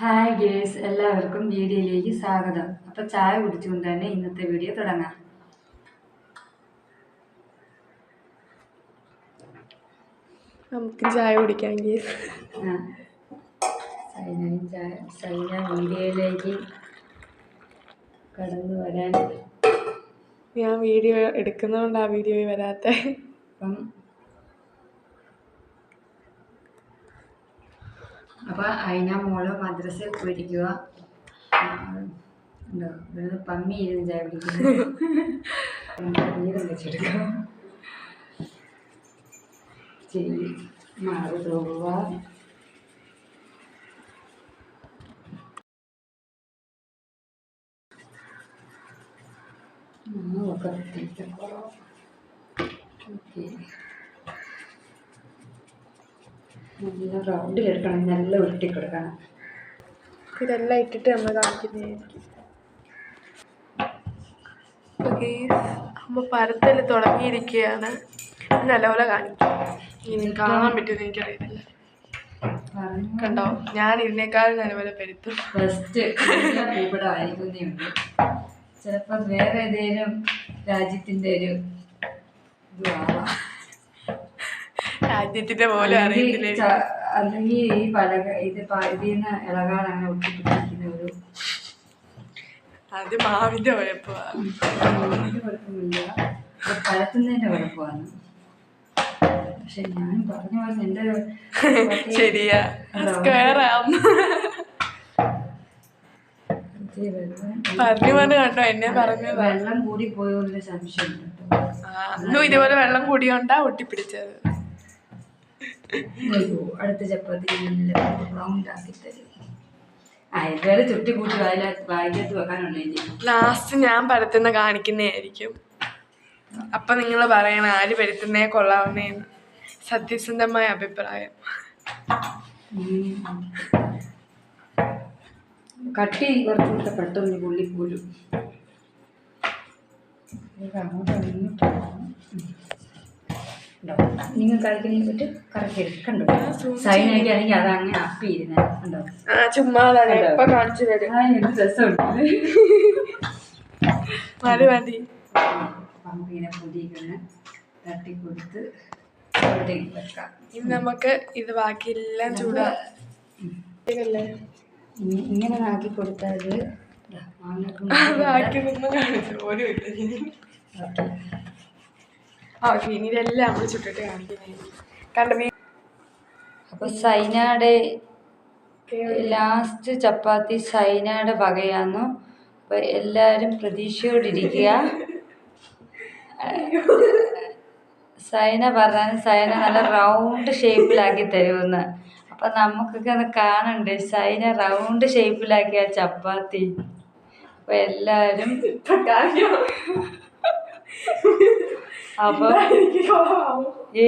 Hi guys എല്ലാവർക്കും വീഡിയോയിലേക്ക് സ്വാഗതം. അപ്പോൾ ചായ കുടിച്ചുകൊണ്ട് തന്നെ ഇന്നത്തെ വീഡിയോ തുടങ്ങാം. നമുക്ക് ചായ കുടിക്കാം ഗേസ് ആ. സൈനയും ചായ സൈന വീഡിയോയിലേക്ക് കടന്നു വരാൻ. ഞാൻ വീഡിയോ എടുക്കുന്നതുകൊണ്ട് ആ വീഡിയോ വരാത്ത. അപ്പം അപ്പോൾ അതിനാ മോൾ മദ്രസയിൽ പോയിരിക്കുക ഉണ്ടോ? ഇവിടുന്ന് പമ്മി ഇരുന്ന് ചായ കുടിക്കുന്നു. വീതം വെച്ചെടുക്കാം ശരി മാറി ഒക്കെ ഓക്കെ. നല്ല റൗണ്ടിലെടുക്കണം നല്ല ഉരുട്ടി കൊടുക്കണം. ഇതെല്ലാം ഇട്ടിട്ട് നമ്മൾ കാണിക്കുന്നതായിരിക്കും അമ്മ പരത്തൽ തുടങ്ങിയിരിക്കുകയാണ്. നല്ലപോലെ കാണിക്കും. ഇനി കാണാൻ പറ്റുമെന്ന് എനിക്കറിയത്തില്ല കണ്ടോ? ഞാൻ ഇതിനേക്കാൾ നല്ലപോലെ പെരുത്തും. ഫസ്റ്റ് ഭൂപടമായിരിക്കുന്നേ ചിലപ്പോൾ വേറെ ഏതെങ്കിലും രാജ്യത്തിന്റെ ഒരു ഇതുമാവാം രാജ്യത്തിന്റെ പോലെ അറിയത്തില്ല അല്ലെങ്കിൽ ഈ പലക ഇത് പ- ഇളകാനാണ് ഒട്ടിപ്പിടിക്കുന്ന ഒരു അത് മാവിന്റെ കുഴപ്പമാണ് കുഴപ്പമില്ല അത് കുഴപ്പമാണ്. പക്ഷെ ഞാൻ പറഞ്ഞു പോലെ എന്റെ ശരിയാ. സ്ക്വയർ ആവുന്നു. പറഞ്ഞു പറഞ്ഞു കണ്ടോ? എന്നെ പറഞ്ഞു വെള്ളം കൂടി പോയോ സംശയം കേട്ടോ അന്നും ഇതുപോലെ വെള്ളം കൂടിയോണ്ടാ ഒട്ടിപ്പിടിച്ചത്. അടുത്ത ചപ്പാത്തി റൗണ്ട് ആക്കി തരും. ആ ചുട്ടി കൂട്ടി വായില വായിക്കകത്ത് വെക്കാനുണ്ട് ലാസ്റ്റ് ഞാൻ പരത്തുന്ന കാണിക്കുന്നതായിരിക്കും. അപ്പൊ നിങ്ങൾ പറയണ ആര് പരത്തുന്നേ കൊള്ളാവുന്നേന്ന് സത്യസന്ധമായ അഭിപ്രായം. കട്ടി കുറച്ചുകൂടെ പെട്ടെന്ന് പുള്ളി പോലും. നിങ്ങൾ കഴിക്കുന്നതിനെ പറ്റി കറക്റ്റ് കണ്ടോ? ആണെങ്കിൽ അത് അങ്ങനെ അപ്പിയിരുന്നത് കണ്ടോ? ആ ചുമ്മാ കാണിച്ചു തരും. രസമുണ്ട്. മതി മതി തട്ടി കൊടുത്ത് ഇനി നമുക്ക് ഇത് ബാക്കിയെല്ലാം ചൂടാ. ഇങ്ങനെ ആക്കി കൊടുത്താൽ ബാക്കി ഒന്നും കാണിച്ചു. പോലും ഇല്ല ഓക്കെ ഇനി ഇതെല്ലാം നമ്മൾ ചുട്ടിട്ട് കാണിക്കുന്നത് കണ്ട മീ അപ്പൊ സൈനയുടെ ലാസ്റ്റ് ചപ്പാത്തി സൈനയുടെ വകയാന്നു. അപ്പൊ എല്ലാരും പ്രതീക്ഷയോടിരിക്കുക. സൈന പറഞ്ഞാൽ സൈന നല്ല റൗണ്ട് ഷേപ്പിലാക്കി തരുമെന്ന്. അപ്പൊ നമുക്കൊക്കെ ഒന്ന് കാണണ്ടേ? സൈന റൗണ്ട് ഷേപ്പിലാക്കിയ ചപ്പാത്തി. അപ്പൊ എല്ലാരും അപ്പൊ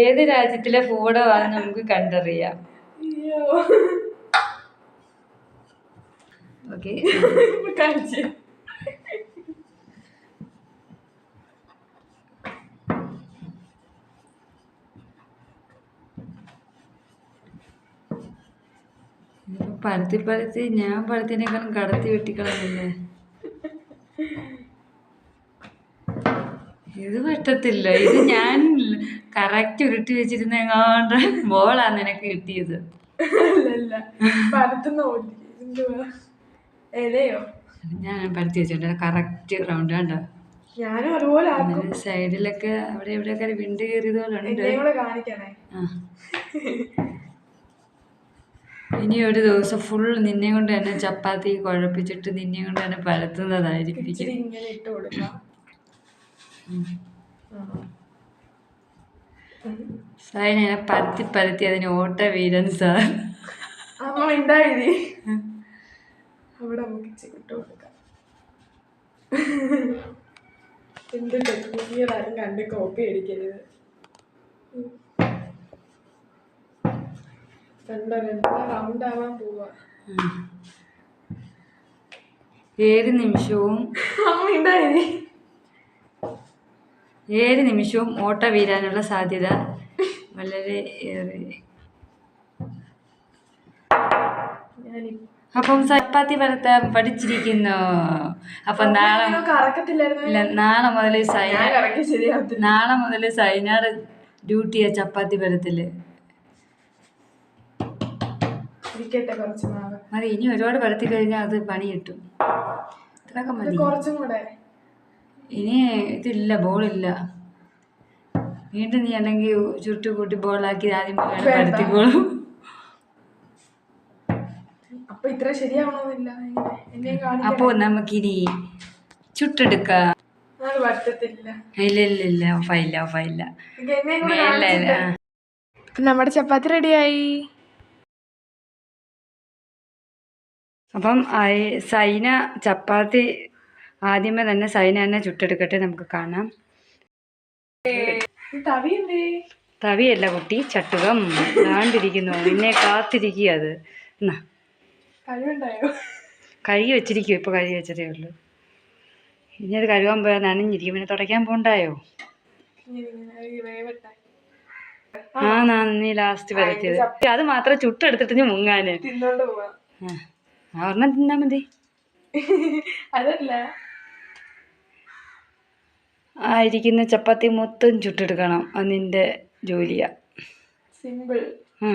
ഏത് രാജ്യത്തിലെ ഭൂപടമാണെന്ന് നമുക്ക് കണ്ടറിയാം. ഓക്കെ പരത്തി പരത്തി ഞാൻ പരത്തിനേക്കാളും കടത്തി വെട്ടിക്കളഞ്ഞില്ലേ? പറ്റത്തില്ല. ഇത് ഞാൻ കറക്റ്റ് ഉരുട്ടി വെച്ചിരുന്ന എങ്ങാണ്ട് ബോളാണ് നിനക്ക് കിട്ടിയത്. ഞാൻ പരത്തി വെച്ചിട്ടുണ്ട് കറക്റ്റ് റൗണ്ട് കണ്ടോ? സൈഡിലൊക്കെ അവിടെ ഇവിടെയൊക്കെ വിണ്ട് കയറിയത് പോലെ. ഇനി ഒരു ദിവസം ഫുൾ നിന്നെ കൊണ്ട് തന്നെ ചപ്പാത്തി കുഴപ്പിച്ചിട്ട് നിന്നെ കൊണ്ട് തന്നെ പരത്തുന്നതായിരിക്കും. ഇട്ട് കൊടുക്കാം പരത്തി പരത്തി അതിന് ഓട്ട വീരൻ സാർ. അമ്മ ഉണ്ടായി അവിടെ നമുക്ക് ഇച്ചിരി ഇട്ട് കൊടുക്കാം. എന്ത് ടെക്നിക്ക് കണ്ട് കോപ്പി അടിക്കരുത്. കണ്ടോ റൗണ്ട് ആവാൻ പോവാ. ഏത് നിമിഷവും അമ്മ ഉണ്ടായി ഏത് നിമിഷവും ഓട്ട വീരാനുള്ള സാധ്യത വളരെ ഏറെ. അപ്പം ചപ്പാത്തി പരത്താൻ പഠിച്ചിരിക്കുന്നു. അപ്പൊ നാളെ ഇല്ല നാളെ മുതൽ സൈന നാളെ മുതൽ സൈനയുടെ ഡ്യൂട്ടിയാ ചപ്പാത്തി പരത്തിൽ മതി ഇനി ഒരുപാട് പരത്തി കഴിഞ്ഞാൽ അത് പണി കിട്ടും. ഇത്രയൊക്കെ മതി. കുറച്ചും കൂടെ. ഇനി ഇതില്ല ബോളില്ല. വീണ്ടും നീ അല്ലെങ്കിൽ ചുരുട്ടി കൂട്ടി ബോളാക്കി ആദ്യം. പരത്തിക്കോളും അപ്പൊ ഇത്ര ശരിയാവണമെന്നില്ല എങ്ങനെ എന്നെ കാണിക്കാൻ അപ്പോൾ നമുക്കിനി ചുട്ടെടുക്കാം. ഇല്ല ഇല്ല ഇല്ല. ഓഫായില്ല ഓഫായില്ല. നമ്മുടെ ചപ്പാത്തി റെഡിയായി. അപ്പം ആയി- സൈന ചപ്പാത്തി ആദ്യമേ തന്നെ സൈന തന്നെ ചുട്ടെടുക്കട്ടെ നമുക്ക് കാണാം. തവിയല്ല കുട്ടി ചട്ടുകം. കാണ്ടിരിക്കുന്നു നിന്നെ കാത്തിരിക്കുക അത്. എന്നാ കഴുകി വെച്ചിരിക്കും ഇപ്പോൾ കഴുകി വെച്ചതേ ഉള്ളൂ. ഇനി അത് കഴുകാൻ പോയാൽ നനഞ്ഞിരിക്കും. പിന്നെ തുടയ്ക്കാൻ പോണ്ടായോ? ആ നാ നീ ലാസ്റ്റ് വരത്തിയത് അത് മാത്രം ചുട്ടെടുത്തിട്ട് ഞാൻ മുങ്ങാന്. ആ ഒരെണ്ണം തിന്നാ മതി. അതല്ല. ആ ഇരിക്കുന്ന ചപ്പാത്തി മൊത്തം ചുട്ടെടുക്കണം. അതിന്റെ ജോലിയാ. സിമ്പിൾ. ആ.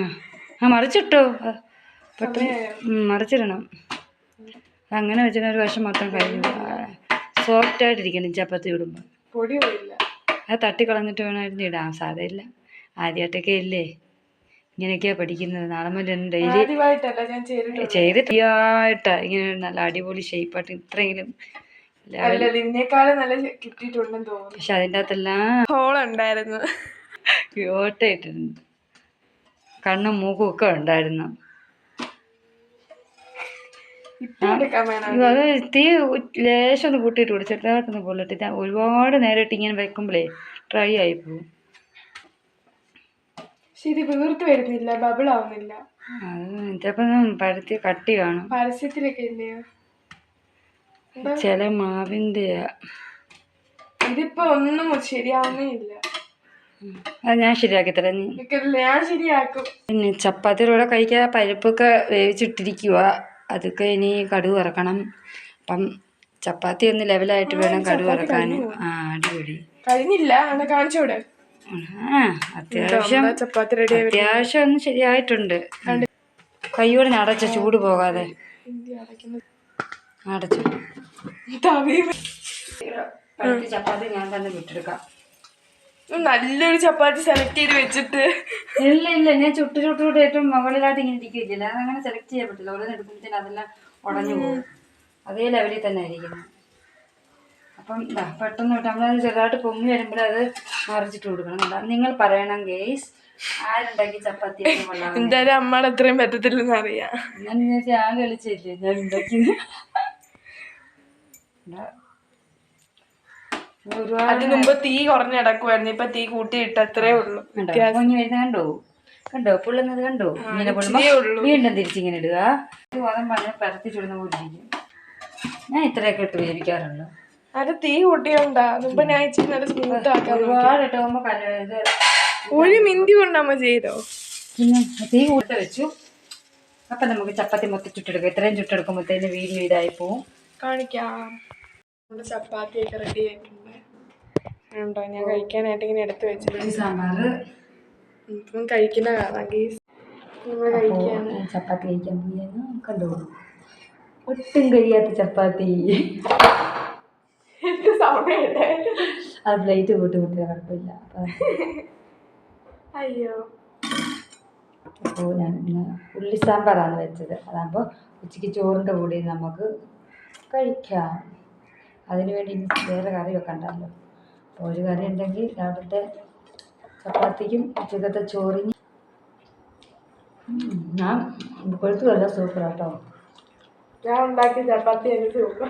ആ മറിച്ചിട്ടോ. പെട്ടെന്ന് മറിച്ചിടണം. അങ്ങനെ വെച്ചാൽ ഒരു വശം മൊത്തം കഴിഞ്ഞു സോഫ്റ്റ് ആയിട്ടിരിക്കണം ചപ്പാത്തി ഇടുമ്പോൾ പൊടി അത് തട്ടിക്കളഞ്ഞിട്ട് വേണമായിരുന്നു ഇടാം. സാധയില്ല ആദ്യമായിട്ടൊക്കെ ഇല്ലേ? ഇങ്ങനെയൊക്കെയാ പഠിക്കുന്നത്. നാളെ മുതൽ ഡെയിലി ചെയ്തിട്ടാ ഇങ്ങനെ നല്ല അടിപൊളി ഷേപ്പായിട്ട് ഇത്രയെങ്കിലും അല്ല ഇതിനേക്കാളും നല്ല കിട്ടിയിട്ടുണ്ടെന്ന് തോന്നുന്നു. പക്ഷെ അതിന്റെ അകത്തെല്ലാം ഹോൾ ഉണ്ടായിരുന്നു ക്യൂട്ടായിട്ടുണ്ട്. കണ്ണും മൂക്കും ഒക്കെ ഉണ്ടായിരുന്നു. അത് തീ ലേശം ഒന്ന് കൂട്ടിയിട്ട് കൊടു ചെറുതായിട്ടൊന്ന് പൊള്ളിട്ട് ഞാൻ ഒരുപാട് നേരിട്ട് ഇങ്ങനെ വെക്കുമ്പോഴേ ഡ്രൈ ആയി പോകും. ശരി വീർത്ത് വരുന്നില്ല ബബിൾ ആവുന്നില്ല. അത് ചിലപ്പോൾ പരത്തി കട്ടി കാണും. പരസ്യത്തിലൊക്കെ ഇല്ലയോ ചില മാവിന്റെ ഇതിപ്പോ ഒന്നും ശരിയാവുന്നില്ല അത് ഞാൻ ശരിയാക്കി തരാം. ഞാൻ ശരിയാക്കും. പിന്നെ ചപ്പാത്തിയുടെ കൂടെ കഴിക്കാൻ പരിപ്പൊക്കെ വേവിച്ചിട്ടിരിക്കുക അതൊക്കെ ഇനി കടുക് ഇറക്കണം അപ്പം ചപ്പാത്തി ഒന്ന് ലെവലായിട്ട് വേണം കടുക് ഇറക്കാൻ ആ അടിപൊളി. കഴിഞ്ഞില്ല. കാണിച്ചോടെ ആ അത്യാവശ്യം അത്യാവശ്യം ഒന്ന് ശരിയായിട്ടുണ്ട്. കൈയോടെ അടച്ച ചൂട് പോകാതെ. അടച്ചു. ചപ്പാത്തി ഞാൻ തന്നെ വിട്ടെടുക്കാം നല്ലൊരു ചപ്പാത്തി സെലക്ട് ചെയ്ത് വെച്ചിട്ട്. ഇല്ല ഇല്ല ഞാൻ ചുട്ടു ചുട്ടു ചുട്ട് ഏറ്റവും മുകളിലായിട്ട് ഇങ്ങനെ ഇരിക്കില്ല അതങ്ങനെ സെലക്ട് ചെയ്യാൻ പറ്റില്ല ഓരോ എടുക്കുമ്പോഴത്തേന് അതെല്ലാം ഉടഞ്ഞു പോകും. അതേ ലെവലിൽ തന്നെ ആയിരിക്കുന്നത് അപ്പം പെട്ടെന്ന് വിട്ട് നമ്മളത് ചെറുതായിട്ട് പൊങ്ങി വരുമ്പോൾ അത് മറിച്ചിട്ട് കൊടുക്കണം കേട്ടോ. നിങ്ങൾ പറയണം ഗേസ് ആരുണ്ടാക്കി ചപ്പാത്തി എന്തായാലും അമ്മയുടെ അത്രയും പറ്റത്തില്ലെന്ന് അറിയാം. ഞാൻ വിചാരിച്ചു ആ കളിച്ചില്ലേ ഞാൻ. ഒരുപാട് അതിന് മുമ്പ് തീ കുറഞ്ഞ് കിടക്കുമായിരുന്നു ഇപ്പൊ തീ കൂട്ടിയിട്ട് അത്രേ ഉള്ളൂ. കണ്ടോ? വരുന്ന കണ്ടോ? കണ്ടോ? പൊള്ളുന്നത് കണ്ടോ? ഇങ്ങനെ പൊള്ളുമ്പോ വീണ്ടും തിരിച്ചിങ്ങനെ ഇടുക. പറഞ്ഞ് ഞാൻ ഇത്രയൊക്കെ ഇട്ട് വേവിക്കാറുള്ളൂ. അത് തീ കൂട്ടിയുണ്ടാ. മുമ്പ് ഞാൻ ഇച്ചിരി സ്മൂത്ത് ഒരുപാട് ഇട്ടുമ്പോ കല ഇത് ഒരു മിനിറ്റ് കൊണ്ട് അമ്മ ചെയ്തോ? പിന്നെ തീ കൂട്ട വെച്ചു. അപ്പൊ നമുക്ക് ചപ്പാത്തി മൊത്തം ചുട്ടെടുക്കാം. ഇത്രയും ചുട്ടെടുക്കുമ്പോഴത്തേന് വീഡിയോ ഇതായി പോവും. കാണിക്കാം. നമ്മുടെ ചപ്പാത്തിയൊക്കെ റെഡി ആയിട്ടുണ്ട്. ഉണ്ടോ? ഞാൻ കഴിക്കാനായിട്ട് ഇങ്ങനെ എടുത്തു വെച്ചിട്ടുണ്ട്. സാമ്പാർ ഇപ്പം കഴിക്കുന്ന കാണാം ഗീസ്. നമ്മൾ ചപ്പാത്തി കഴിക്കാൻ പോയെന്ന് ഒട്ടും കഴിയാത്ത ചപ്പാത്തി. ആ പ്ലേറ്റ് കൂട്ടി കുഴപ്പമില്ല അയ്യോ. അപ്പോൾ ഞാൻ ഇന്ന് ഉള്ളി സാമ്പാറാണ് വെച്ചത്. അതാകുമ്പോൾ ഉച്ചയ്ക്ക് ചോറിന്റെ കൂടെ നമുക്ക് കഴിക്കാം. അതിന് വേണ്ടി ഇനി വേറെ കറി വെക്കണ്ടല്ലോ. അപ്പോൾ ഒരു കറി ഉണ്ടെങ്കിൽ രാവിലത്തെ ചപ്പാത്തിക്കും ഉച്ചക്കത്തെ ചോറിന്. ഞാൻ കൊഴുത്തുമല്ല സൂപ്പർ കേട്ടോ ഞാൻ ഉണ്ടാക്കിയ ചപ്പാത്തി എനിക്ക് സൂപ്പർ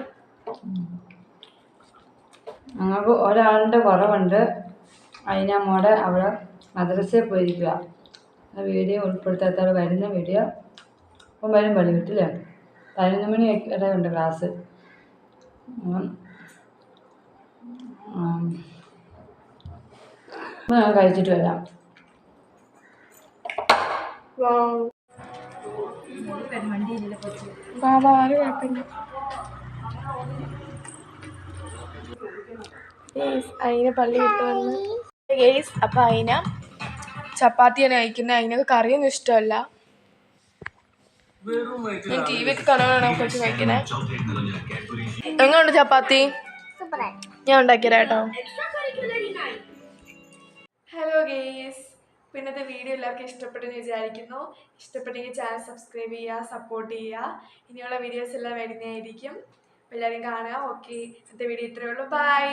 ഞങ്ങൾക്ക് ഒരാളുടെ കുറവുണ്ട്. അതിനമ്മോടെ അവിടെ മദ്രസയിൽ പോയിരിക്കുക ആ വീഡിയോ ഉൾപ്പെടുത്താത്ത വരുന്ന വീഡിയോ. അപ്പം വരും പള്ളി കിട്ടില്ലേ പതിനൊന്ന് മണി വരെ ഉണ്ട് ക്ലാസ് അപ്പം ആം, അപ്പോൾ ഞാൻ കഴിച്ചിട്ട് വരാം. അപ്പൊ അയിന ചപ്പാത്തി തന്നെ പള്ളി വിട്ട് വന്ന്. ഗേസ് അപ്പം അതിന ചപ്പാത്തിയാണ് കഴിക്കുന്നത് അതിനൊക്കെ കറിയൊന്നും ഇഷ്ടമല്ല. ഞാൻ ടി വി ഒക്കെ കാണാനാണ് കുറച്ച് കഴിക്കണേ എങ്ങനെയുണ്ട് ചപ്പാത്തി? ഞാൻ ഉണ്ടാക്കിയതാ കേട്ടോ ഹലോ ഗേസ് പിന്നത്തെ വീഡിയോ എല്ലാവർക്കും ഇഷ്ടപ്പെട്ടെന്ന് വിചാരിക്കുന്നു. ഇഷ്ടപ്പെട്ടെങ്കിൽ ചാനൽ സബ്സ്ക്രൈബ് ചെയ്യുക സപ്പോർട്ട് ചെയ്യുക. ഇനിയുള്ള വീഡിയോസ് എല്ലാം വരുന്നതായിരിക്കും. എല്ലാവരെയും എല്ലാവരും കാണുക. ഓക്കെ ഇന്നത്തെ വീഡിയോ ഇത്രയേ ഉള്ളൂ. ബൈ